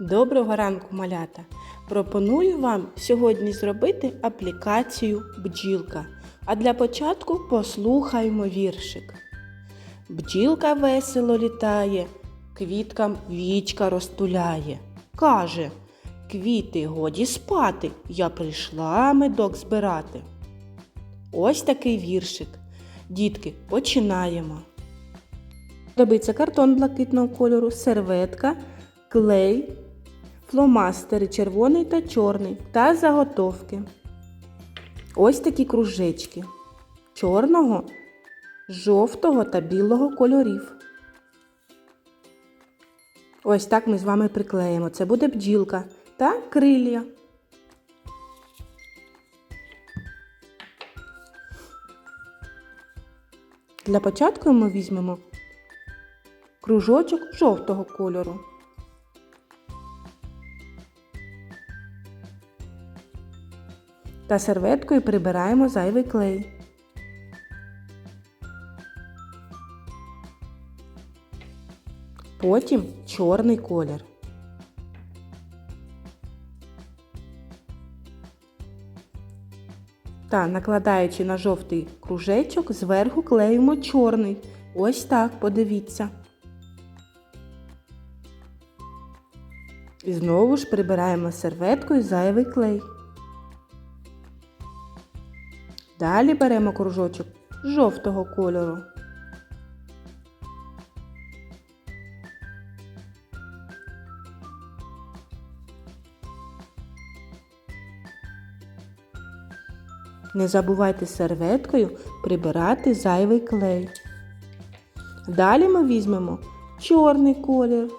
Доброго ранку, малята! Пропоную вам сьогодні зробити аплікацію бджілка. А для початку послухаймо віршик. Бджілка весело літає, квіткам вічка розтуляє. Каже, квіти годі спати, я прийшла медок збирати. Ось такий віршик. Дітки, починаємо. Добиться картон блакитного кольору, серветка, клей, фломастери червоний та чорний та заготовки. Ось такі кружечки чорного, жовтого та білого кольорів. Ось так ми з вами приклеїмо. Це буде бджілка та крилля. Для початку ми візьмемо кружочок жовтого кольору. Та серветкою прибираємо зайвий клей. Потім чорний колір. Та накладаючи на жовтий кружечок, зверху клеїмо чорний. Ось так, подивіться. І знову ж прибираємо серветкою зайвий клей. Далі беремо кружочок жовтого кольору. Не забувайте серветкою прибирати зайвий клей. Далі ми візьмемо чорний колір.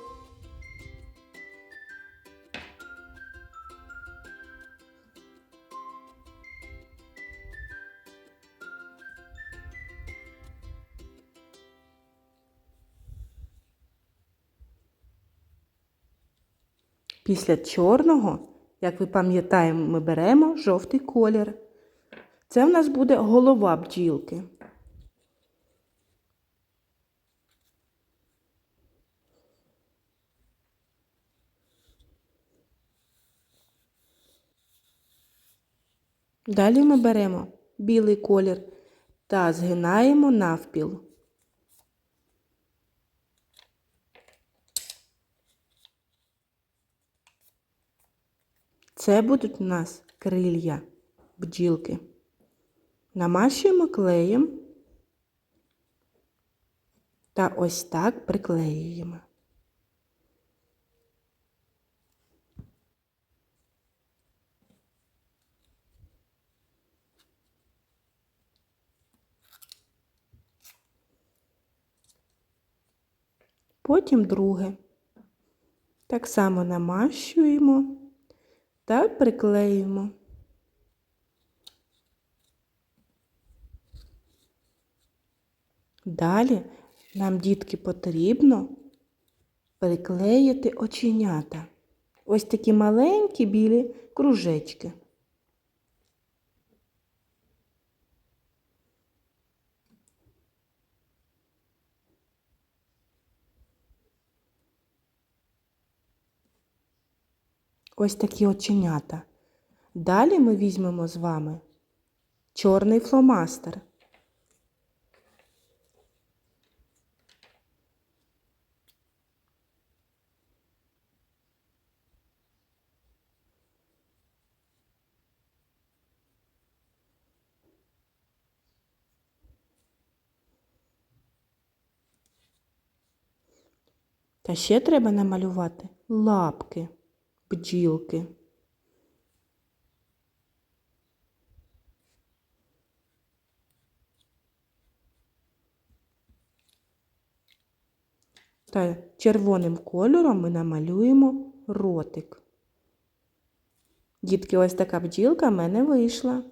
Після чорного, як ви пам'ятаємо, ми беремо жовтий колір. Це в нас буде голова бджілки. Далі ми беремо білий колір та згинаємо навпіл. Це будуть у нас крилья бджілки. Намащуємо клеєм та ось так приклеюємо. Потім друге. Так само намащуємо та приклеюємо. Далі нам, дітки, потрібно приклеїти оченята. Ось такі маленькі білі кружечки. Ось такі оченята. Далі ми візьмемо з вами чорний фломастер. Та ще треба намалювати лапки бджілки. Та червоним кольором ми намалюємо ротик. Дітки, ось така бджілка в мене вийшла.